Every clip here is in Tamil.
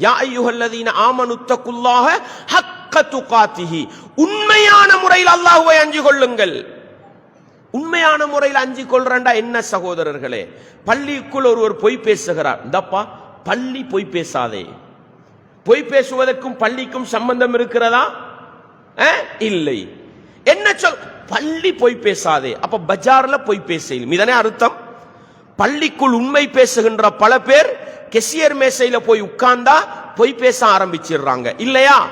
யா ஐயுஹல்லதீன ஆமனுத்தக்குள்ளாக ஹக்க துகாத்திஹி உண்மையான முறையில் அல்லாஹுவை அஞ்சு கொள்ளுங்கள் உண்மையான முறையில் அஞ்சு கொள்றண்டா என்ன சகோதரர்களே பள்ளிக்குள் ஒருவர் பொய் பேசுகிறார் இந்தப்பா பள்ளி பொய் பேசாதே பொய் பேசுவதற்கும் பள்ளிக்கும் சம்பந்தம் இருக்கிறதா இல்லை என்ன சொல் பள்ளி பொய் பேசாதே அப்ப பஜார்ல பொய் பேச இதனே அர்த்தம் பள்ளிக்குள் உண்மை பேசுகின்ற பல பேர் கெசியர் மேசையில போய் உட்கார்ந்தா பொய் பேச ஆரம்பிச்சிடுறாங்க. இல்லையா?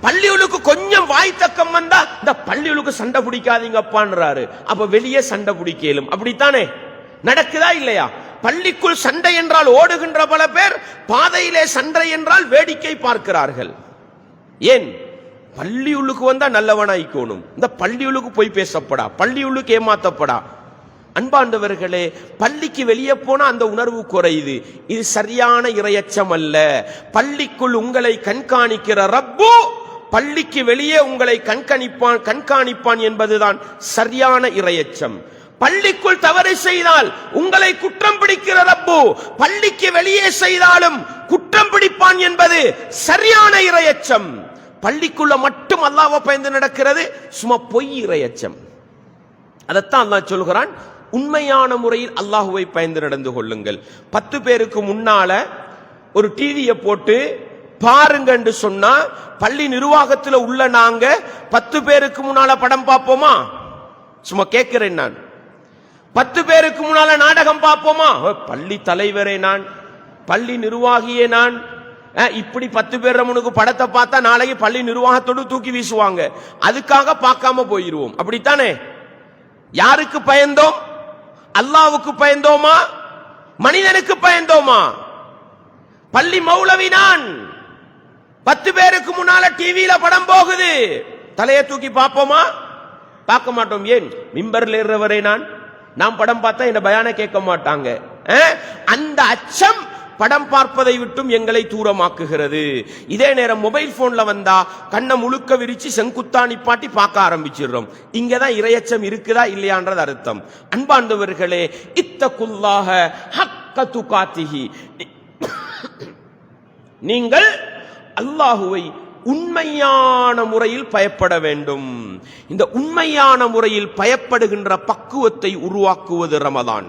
பள்ளிகளுக்கு கொஞ்சம் வாய் தக்கம் வந்தா இந்த பள்ளிகளுக்கு சண்டை பிடிக்காதீங்கப்பான்றாரு. அப்ப வெளியே சண்டை பிடிக்கலும். அப்படித்தானே? நடக்குதா இல்லையா? பள்ளிக்குள் சண்டை என்றால் ஓடுகின்ற பல பேர் பாதையிலே சண்டை என்றால் வேடிக்கை பார்க்கிறார்கள். ஏன்? பள்ளியுள்ளுக்கு வந்தா நல்லவனாய்க்கோணும். இந்த பள்ளியுள்ளுக்கு போய் பேசப்படா. பள்ளியுள்ளுக்கு ஏமாத்தப்படா. அன்பாண்டவர்களே பள்ளிக்கு வெளியே போன அந்த உணர்வு குறையுது. இது சரியான இரையச்சம் அல்ல. பள்ளிக்குள் உங்களை கண்காணிக்கிற ரப்பு பள்ளிக்கு வெளியே உங்களை கண்காணிப்பான் கண்காணிப்பான் என்பதுதான் சரியான இரையச்சம். பள்ளிக்குள் தவறு செய்தால் உங்களை குற்றம் பிடிக்கிற ரப்பு பள்ளிக்கு வெளியே செய்தாலும் குற்றம் பிடிப்பான் என்பது சரியான இரையச்சம். பள்ளிக்குள்ள மட்டும் அல்லாஹ்வை பயந்து நடக்கிறது சும்மா பொய் இரையச்சம். அதைத்தான் அல்லாஹ் சொல்கிறான் உண்மையான முறையில் அல்லாஹுவை பயந்து நடந்து கொள்ளுங்கள். பத்து பேருக்கு முன்னால ஒரு டிவியை போட்டு பாருங்கன்னு சொன்னா பள்ளி நிர்வாகத்தில் உள்ள நாங்க பத்து பேருக்கு முன்னால படம் பார்ப்போமா? சும்மா கேட்கிறேன் நான். பத்து பேருக்கு முன்னால நாடகம் பார்ப்போமா? பள்ளி தலைவரே நான். பள்ளி நிர்வாகியே நான். இப்படி பத்து பேர் முனுக்கு படத்தை பார்த்தா நாளைக்கு பள்ளி நிர்வாகத்தோடு தூக்கி வீசுவாங்க. அதுக்காக பார்க்காம போயிருவோம். அப்படித்தானே? யாருக்கு பயந்தோம்? அல்லாவுக்கு பயந்தோமா? மனிதனுக்கு பயந்தோமா? பள்ளி மௌலவி நான். பத்து பேருக்கு முன்னால டிவியில படம் போகுது. தலையை தூக்கி பார்ப்போமா? பார்க்க மாட்டோம். ஏன்? மிம்பர்ல ஏறுறவரே நான். நான் படம் பார்த்தா என்ன பயான கேட்க மாட்டாங்க. அந்த அச்சம் படம் பார்ப்பதை விட்டும் எங்களை தூரமாக்குகிறது. இதே நேரம் மொபைல் போன்ல வந்தா கண்ணை முழுக்க விரிச்சு செங்குத்தா நிப்பாட்டி பார்க்க ஆரம்பிச்சிடுறோம். இங்கதான் இரையச்சம் இருக்குதா இல்லையான்றது அர்த்தம். அன்பாண்டவர்களே இத்தகுல்லாக ஹக்க துகாத்திகி நீங்கள் அல்லாஹுவை உண்மையான முறையில் பயப்பட வேண்டும். இந்த உண்மையான முறையில் பயப்படுகின்ற பக்குவத்தை உருவாக்குவது ரமதான்.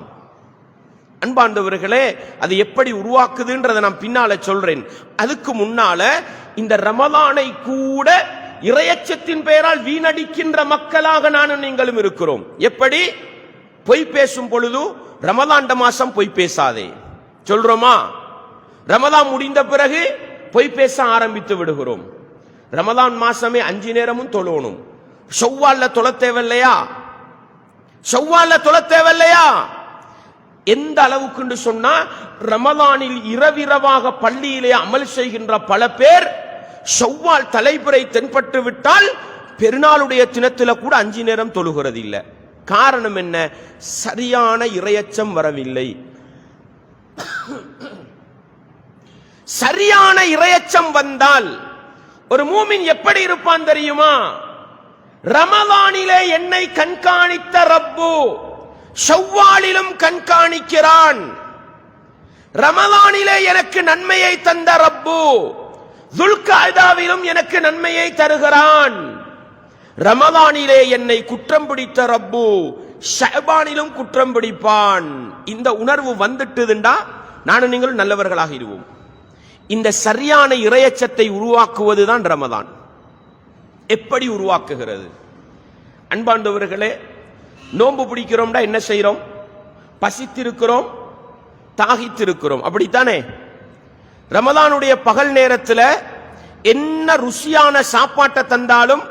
அன்பாண்டவர்களே அது எப்படி உருவாக்குதுன்றதை நான் பின்னால சொல்றேன். அதுக்கு முன்னால இந்த ரமலானை கூட இரையச்சத்தின் பெயரால் வீணடிக்கின்ற மக்களாக நானும் நீங்களும் இருக்கிறோம். எப்படி? பொய் பேசும் பொழுது ரமதாண்ட மாசம் பொய் பேசாதே. சொல்றோமா? ரமதான் முடிந்த பிறகு பொய் பேச ஆரம்பித்து விடுகிறோம். ரமதான் மாசமே அஞ்சு நேரமும் தொழணும் செவ்வால்ல தொலை தேவையில்லையா? செவ்வால்ல தொலை தேவையில்லையா? எந்த அளவுக்கு சொன்னா ரமலானில் இரவிரவாக பள்ளியிலே அமல் செய்கின்ற பல பேர் செவ்வால் தலைப்புரை தென்பட்டு விட்டால் பெருநாளுடைய தினத்தில் கூட அஞ்சு நேரம் தொழுகிறது இல்லை காரணம் என்ன? சரியான இரையச்சம் வரவில்லை. சரியான இரையச்சம் வந்தால் ஒரு மூமின் எப்படி இருப்பான் தெரியுமா? ரமலானிலே என்னை கண்காணித்த ரப்பு ஷவ்வாலிலும் கண்காணிக்கிறான். ரமதானிலே எனக்கு நன்மையை தந்த ரப்பு. துல்காய்தாவிலும் எனக்கு நன்மையை தருகிறான். ரமதானிலே என்னை குற்றம் பிடித்த ரப்பு ஷபானிலும் குற்றம் பிடிப்பான். இந்த உணர்வு வந்துட்டுதுண்டா? நானும் நீங்களும் நல்லவர்களாக இருவோம். இந்த சரியான இரையச்சத்தை உருவாக்குவதுதான் ரமதான். எப்படி உருவாக்குகிறது? அன்பாண்டவர்களே நோன்பு பிடிக்கிறோம்டா என்ன செய்றோம்? பசித்திருக்கிறோம் தாகித்திருக்கிறோம். அப்படித்தானே? ரமதானுடைய பகல் நேரத்தில் என்ன ருசியான சாப்பாட்டை தந்தாலும்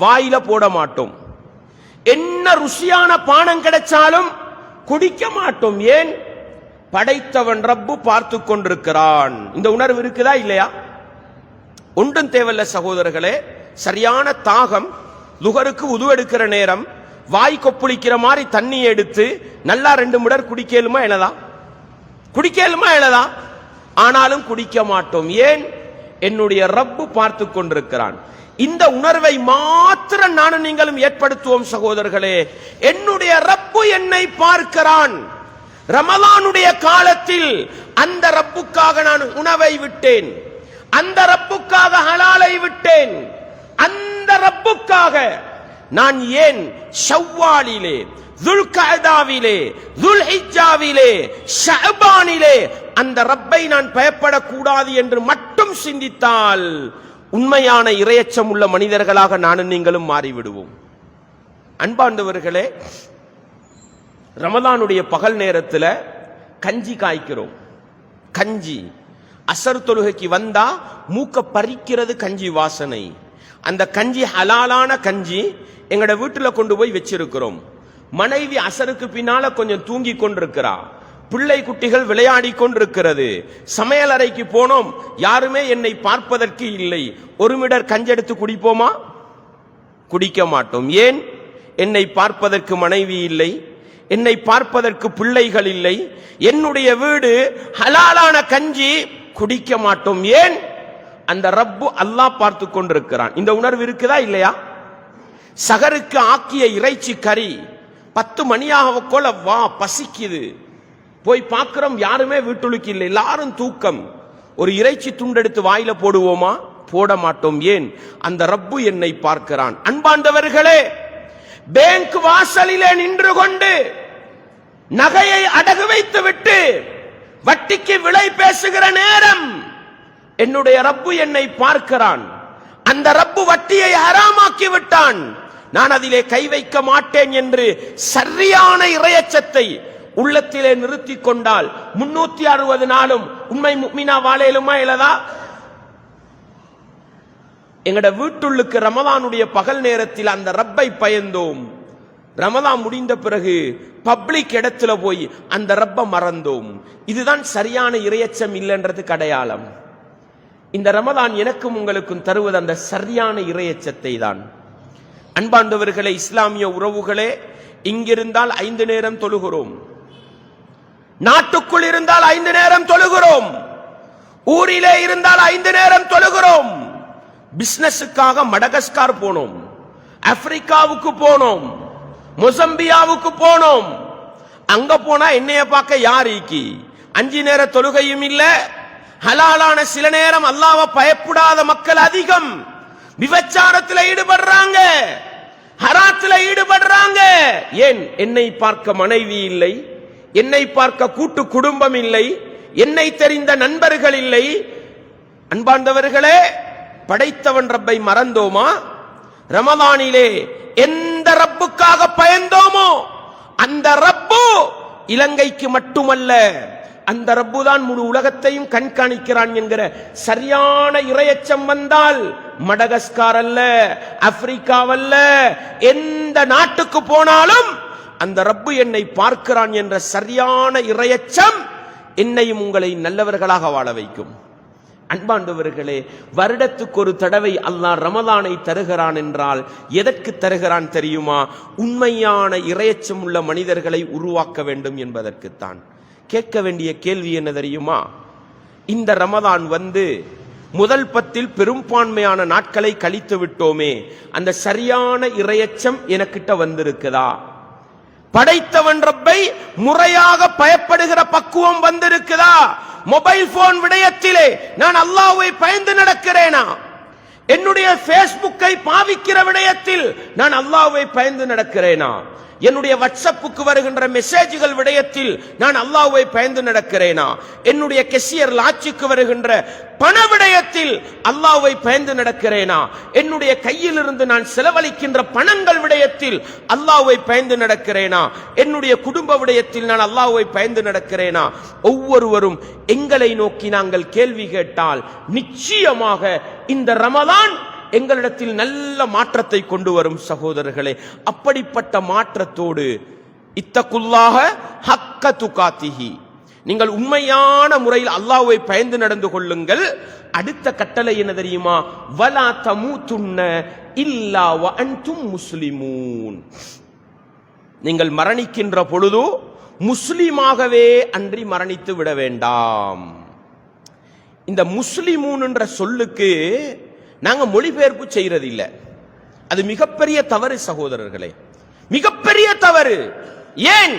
வாயில போட மாட்டோம். என்ன ருசியான பானம் கிடைச்சாலும் குடிக்க மாட்டோம். ஏன்? படைத்தவன் ரப்பு பார்த்து கொண்டிருக்கிறான். இந்த உணர்வு இருக்குதா இல்லையா? ஒன்றும் தேவையில்ல சகோதரர்களே. சரியான தாகம் லுகருக்கு உதுவெடுக்கிற நேரம் வாய் கொப்புளிக்கிற மாதிரி தண்ணி எடுத்து நல்லா ரெண்டு முடர் குடிக்கலுமா எனதான் குடிக்கலுமா எனதான் ஆனாலும் குடிக்க மாட்டோம். ஏன்? என்னுடைய ரப்பு பார்த்து கொண்டிருக்கிறான். இந்த உணர்வை மாத்திரம் நானும் நீங்களும் ஏற்படுத்துவோம் சகோதரர்களே. என்னுடைய ரப்பு என்னை பார்க்கிறான். ரமலானுடைய காலத்தில் அந்த ரப்புக்காக நான் உணவை விட்டேன். அந்த ரப்புக்காக ஹலாலை விட்டேன். அந்த ரப்புக்காக நான் ஏன் ஷவ்வாலிலே துல்கதாவிலே துல்ஹிஜாவிலே ஷஹபானிலே அந்த ரப்பை நான் பயப்படக்கூடாது என்று மட்டும் சிந்தித்தால் உண்மையான இரையச்சம் உள்ள மனிதர்களாக நானும் நீங்களும் மாறிவிடுவோம். அன்பாண்டவர்களே ரமதானுடைய பகல் நேரத்தில் கஞ்சி காய்க்கிறோம். கஞ்சி. அசர் தொழுகைக்கு வந்தா மூக்க பறிக்கிறது கஞ்சி வாசனை. அந்த கஞ்சி ஹலாலான கஞ்சி எங்களோட வீட்டில் கொண்டு போய் வச்சிருக்கிறோம். மனைவி அசருக்கு பின்னால கொஞ்சம் தூங்கி கொண்டிருக்கிறா. பிள்ளை குட்டிகள் விளையாடி கொண்டிருக்கிறது. சமையல் அறைக்கு போனோம். யாருமே என்னை பார்ப்பதற்கு இல்லை. ஒரு மிடர் கஞ்செடுத்து குடிப்போமா? குடிக்க மாட்டோம். ஏன்? என்னை பார்ப்பதற்கு மனைவி இல்லை. என்னை பார்ப்பதற்கு பிள்ளைகள் இல்லை. என்னுடைய வீடு ஹலாலான கஞ்சி குடிக்க மாட்டோம். ஏன்? அந்த ரப்பு அல்லாஹ் பார்த்து கொண்டிருக்கிறான். இந்த உணர்வு இருக்குதா இல்லையா? சகருக்கு ஆக்கிய இறைச்சி கறி பத்து மணியாக போல வா பசிக்குது. போய் பார்க்கிறோம் யாருமே வீட்டுளுக்கு இல்லை. எல்லாரும் தூக்கம். ஒரு இறைச்சி துண்டெடுத்து வாயில போடுவோமா? போட மாட்டோம் ஏன்? அந்த ரப்பு என்னை பார்க்கிறான். அன்பாண்டவர்களே பேங்க் வாசலிலே நின்று கொண்டு நகையை அடகு வைத்து விட்டு வட்டிக்கு விலை பேசுகிற நேரம் என்னுடைய ரப்பு என்னை பார்க்கிறான். அந்த ரப்பு வட்டியை ஹராமாக்கி விட்டான். நான் அதிலே கை வைக்க மாட்டேன் என்று சரியான இறையச்சத்தை உள்ளத்திலே நிறுத்தி கொண்டால் முன்னூத்தி அறுபது நாளும் உண்மை மீனா வாழையிலுமா இல்லதா? எங்கட வீட்டுள்ளுக்கு ரமதானுடைய பகல் நேரத்தில் அந்த ரப்பை பயந்தோம். ரமதான் முடிந்த பிறகு பப்ளிக் இடத்துல போய் அந்த ரப்ப மறந்தோம். இதுதான் சரியான இறையச்சம் இல்லைன்றது அடையாளம் இந்த ரமதான் எனக்கும் உங்களுக்கும் தருவது அந்த சரியான இறையச்சத்தை தான் அன்பாண்டவர்களே இஸ்லாமிய உறவுகளே இங்கிருந்தால் ஐந்து நேரம் தொழுகிறோம். நாட்டுக்குள் இருந்தால் ஐந்து நேரம் தொழுகிறோம். ஊரிலே இருந்தால் ஐந்து நேரம் தொழுகிறோம். பிசினஸுக்காக மடகஸ்கார் போனோம். ஆப்பிரிக்காவுக்கு போனோம். மொசம்பியாவுக்கு போனோம். அங்க போனா என்னைய பார்க்க யார் ஈக்கி? அஞ்சு நேர தொழுகையும் இல்லை ஹலாலான சில நேரம் அல்லாவ பயப்படாத மக்கள் அதிகம். விபச்சாரத்தில் ஈடுபடுறாங்க. ஹராத்தில் ஈடுபடுறாங்க. ஏன்? என்னை பார்க்க மனைவி இல்லை. என்னை பார்க்க கூட்டு குடும்பம் இல்லை. என்னை தெரிந்த நண்பர்கள் இல்லை. அன்பார்ந்தவர்களே படைத்தவன் ரப்பை மறந்தோமா? ரமதானிலே எந்த ரப்புக்காக பயந்தோமோ அந்த ரப்பு இலங்கைக்கு மட்டுமல்ல. அந்த ரப்பு தான் முழு உலகத்தையும் கண்காணிக்கிறான் என்கிற சரியான இரையச்சம் வந்தால் மடகஸ்கார் அல்ல ஆப்பிரிக்காவல்ல எந்த நாட்டுக்கு போனாலும் அந்த ரப்பு என்னை பார்க்கிறான் என்ற சரியான இரையச்சம் என்னையும் உங்களை நல்லவர்களாக வாழ வைக்கும். அன்பாண்டவர்களே வருடத்துக்கு ஒரு தடவை அல்லாஹ் ரமதானை தருகிறான் என்றால் எதற்கு தருகிறான் தெரியுமா? உண்மையான இரையச்சம் உள்ள மனிதர்களை உருவாக்க வேண்டும் என்பதற்குத்தான். கேட்க வேண்டிய கேள்வி என்ன தெரியுமா? இந்த ரமதான் வந்து முதல் பத்தில் பெரும்பான்மையான நாட்களை கழித்து விட்டோமே. அந்த சரியான இரையச்சம் எனக்கிட்ட வந்திருக்குதா? படைத்தவன் ரப்பை முறையாக பயப்படுகிற பக்குவம் வந்திருக்குதா? மொபைல் போன் விடயத்திலே நான் அல்லாவை பயந்து நடக்கிறேனா? என்னுடைய பேஸ்புக்கை பாவிக்கிற விடயத்தில் நான் அல்லாவை பயந்து நடக்கிறேனா? என்னுடைய வாட்ஸ்அப்புக்கு வருகின்ற மெசேஜ்கள் விடயத்தில் நான் அல்லாஹ்வை பயந்து நடக்கிறேனா? என்னுடைய கெசியர் லாட்சிக்கு வருகின்ற பண விடயத்தில் அல்லாஹ்வை பயந்து நடக்கிறேனா? என்னுடைய கையிலிருந்து நான் செலவழிக்கின்ற பணங்கள் விடயத்தில் அல்லாஹ்வை பயந்து நடக்கிறேனா? என்னுடைய குடும்ப விடயத்தில் நான் அல்லாஹ்வை பயந்து நடக்கிறேனா? ஒவ்வொருவரும் எங்களை நோக்கி நாங்கள் கேள்வி கேட்டால் நிச்சயமாக இந்த ரமதான் எங்களிடத்தில் நல்ல மாற்றத்தை கொண்டு வரும் சகோதரர்களே அப்படிப்பட்ட மாற்றத்தோடு இத்தக்குள்ளாக ஹக்க துகாத்திகி நீங்கள் உண்மையான முறையில் அல்லாஹ்வை பயந்து நடந்து கொள்ளுங்கள். அடுத்த கட்டளை என்ன தெரியுமா? வலா தமூதுன்ன இல்லா வ அன்தும் முஸ்லிமூன். நீங்கள் மரணிக்கின்ற பொழுது முஸ்லிமாகவே அன்றி மரணித்து விட வேண்டாம். இந்த முஸ்லிமூன் என்ற சொல்லுக்கு நாங்கள் மொழிபெயர்ப்பு செய்யறது இல்லை அது மிகப்பெரிய தவறு சகோதரர்களே. மிகப்பெரிய தவறு. ஏன்?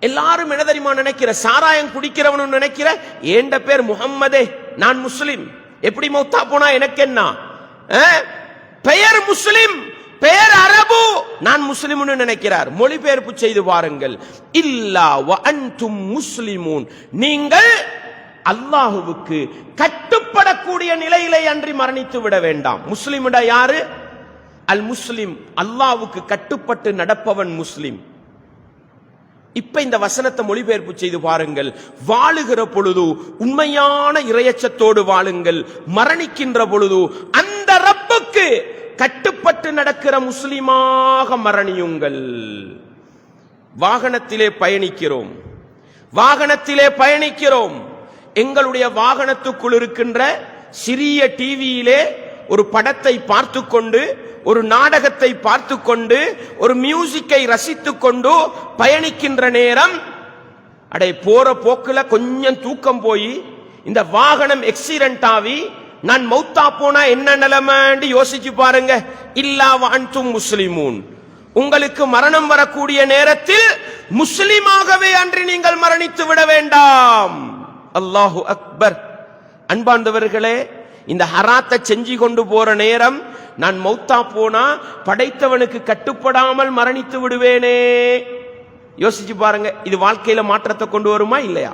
எல்லாரும் என்ன தெரியுமா நினைக்கிற? சாராயம் குடிக்கிறவனு நினைக்கிற? ஏண்ட பேர் முகம்மதே? நான் முஸ்லிம். எப்படி மௌத்தா போனா எனக்கு என்ன? பெயர் முஸ்லிம் பெயர் அரபு. நான் முஸ்லிம்னு நினைக்கிறார். மொழிபெயர்ப்பு செய்து பாருங்கள் இல்லா அன்தும் முஸ்லிமூன். நீங்கள் அல்லாஹுவுக்கு கட்டுப்படக்கூடிய நிலையிலே அன்றி மரணித்து விட வேண்டாம். முஸ்லிமிட யாரு? அல் முஸ்லிம். அல்லாவுக்கு கட்டுப்பட்டு நடப்பவன் முஸ்லிம். இப்ப இந்த வசனத்தை மொழிபெயர்ப்பு செய்து பாருங்கள். வாழுகிற பொழுது உண்மையான இரையச்சத்தோடு வாழுங்கள். மரணிக்கின்ற பொழுது அந்த ரப்புக்கு கட்டுப்பட்டு நடக்கிற முஸ்லிமாக மரணியுங்கள். வாகனத்திலே பயணிக்கிறோம். வாகனத்திலே பயணிக்கிறோம். எங்களுடைய வாகனத்துக்குள் இருக்கின்ற சிறிய டிவியிலே ஒரு படத்தை பார்த்து கொண்டு ஒரு நாடகத்தை பார்த்து கொண்டு ஒரு மியூசிக்கை ரசித்து கொண்டு பயணிக்கின்ற நேரம் அடே போற போக்குல கொஞ்சம் தூக்கம் போய் இந்த வாகனம் எக்ஸிடென்ட் ஆகி நான் மௌத்தா போனா என்ன நிலைமைன்னு யோசிச்சு பாருங்க. இல்லா வான்தும் முஸ்லிமூன். உங்களுக்கு மரணம் வரக்கூடிய நேரத்தில் முஸ்லிமாகவே அன்றி நீங்கள் மரணித்து விட வேண்டாம். அல்லாஹு அக்பர். அன்பாண்டவர்களே இந்த ஹராத்தை செஞ்சு கொண்டு போற நேரம் நான் மௌத்தா போனா படைத்தவனுக்கு கட்டுப்படாமல் மரணித்து விடுவேனே. யோசிச்சு பாருங்க இது வாழ்க்கையில மாற்றத்தை கொண்டு வருமா இல்லையா?